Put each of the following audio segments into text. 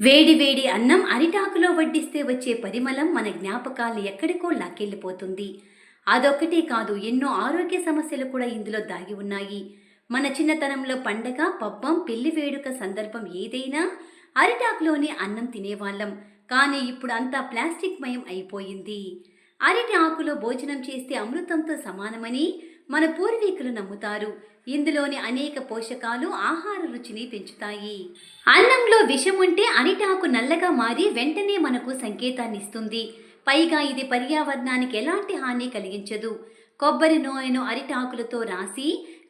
వేడి వేడి అన్నం అరిటాకులో వడ్డిస్తే వచ్చే పరిమళం మన జ్ఞాపకాలు ఎక్కడికో లాకెళ్ళిపోతుంది అదొక్కటే కాదు ఎన్నో ఆరోగ్య సమస్యలు కూడా ఇందులో దాగి ఉన్నాయి. మన చిన్నతనంలో పండగ పబ్బం పెళ్ళి వేడుక సందర్భం ఏదైనా అరిటాకులోనే అన్నం తినేవాళ్ళం. కానీ ఇప్పుడు అంతా ప్లాస్టిక్ మయం అయిపోయింది. అరటి ఆకులో భోజనం చేస్తే అమృతంతో సమానమని మన పూర్వీకులు నమ్ముతారు. ఇందులోని అనేక పోషకాలు ఆహార రుచిని పెంచుతాయి. అన్నంలో విషం ఉంటే అరిటాకు నల్లగా మారి వెంటనే మనకు సంకేతాన్ని ఇస్తుంది పైగా ఇది పర్యావరణానికి ఎలాంటి హాని కలిగించదు. కొబ్బరి నూనెను అరిటాకులతో రాసి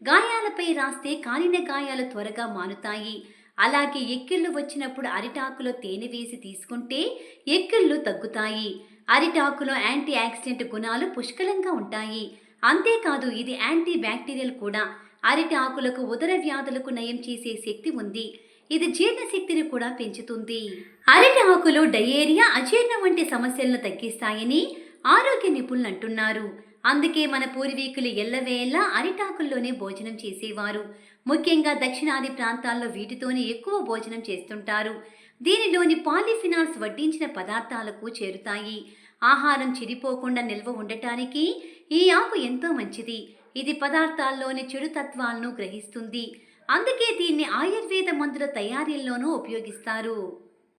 గాయాలపై రాస్తే కాలిన గాయాలు త్వరగా మానుతాయి. అలాగే ఎక్కిళ్ళు వచ్చినప్పుడు అరిటాకులో తేనె వేసి తీసుకుంటే ఎక్కిళ్ళు తగ్గుతాయి. అరిటాకులో యాంటీ ఆక్సిడెంట్ గుణాలు పుష్కలంగా ఉంటాయి. అంతేకాదు ఇది యాంటీ బ్యాక్టీరియల్ కూడా. అరటి ఆకులకు ఉదర వ్యాధులకు నయం చేసే శక్తి ఉంది. ఇది జీర్ణశక్తిని కూడా పెంచుతుంది. అరటి ఆకులు డయేరియా అజీర్ణం వంటి సమస్యలను తగ్గిస్తాయని ఆరోగ్య నిపుణులు అంటున్నారు. అందుకే మన పూర్వీకులు ఎల్లవేళ అరిటాకుల్లోనే భోజనం చేసేవారు. ముఖ్యంగా దక్షిణాది ప్రాంతాల్లో వీటితోనే ఎక్కువ భోజనం చేస్తుంటారు. దీనిలోని పాలిఫినాల్స్ వడ్డించిన పదార్థాలకు చేరుతాయి. ఆహారం చిరిపోకుండా నిల్వ ఉండటానికి ఈ ఆకు ఎంతో మంచిది. ఇది పదార్థాల్లోని చెడు తత్వాలను గ్రహిస్తుంది. అందుకే దీన్ని ఆయుర్వేద మందుల తయారీల్లోనూ ఉపయోగిస్తారు.